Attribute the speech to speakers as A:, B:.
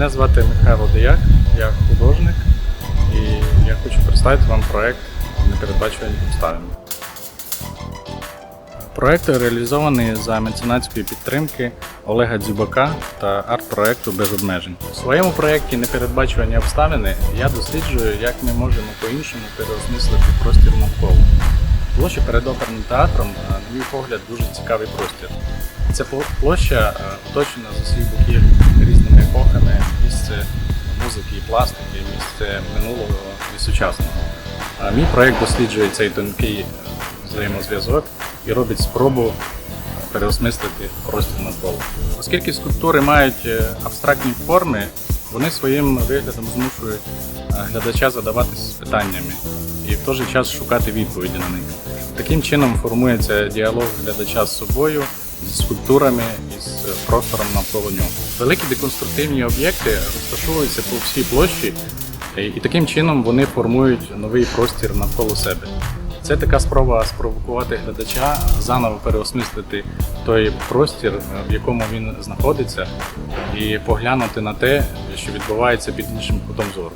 A: Мене звати Михайло Деяк, я художник і я хочу представити вам проект Непередбачувані обставини. Проект реалізований за меценатської підтримки Олега Дзюбака та арт-проекту без обмежень. У своєму проєкті Непередбачувані обставини я досліджую, як ми можемо по-іншому переосмислити простір навколо. Площа перед оперним театром, е, на мій погляд, дуже цікавий простір. Ця площа е, оточена з усіх боків різними епохами, місце музики і пластики, місце минулого і сучасного. Мій проєкт досліджує цей тонкий е, взаємозв'язок і робить спробу переосмислити простір навколо. Оскільки скульптури мають абстрактні форми, вони своїм виглядом змушують глядача задаватись питаннями і в той же час шукати відповіді на них. Таким чином формується діалог глядача з собою, зі скульптурами і з простором навколо нього. Великі деконструктивні об'єкти розташовуються по всій площі, і і таким чином вони формують новий простір навколо себе. Це така спроба спровокувати глядача заново переосмислити той простір, в якому він знаходиться, і поглянути на те, що відбувається під іншим кутом зору.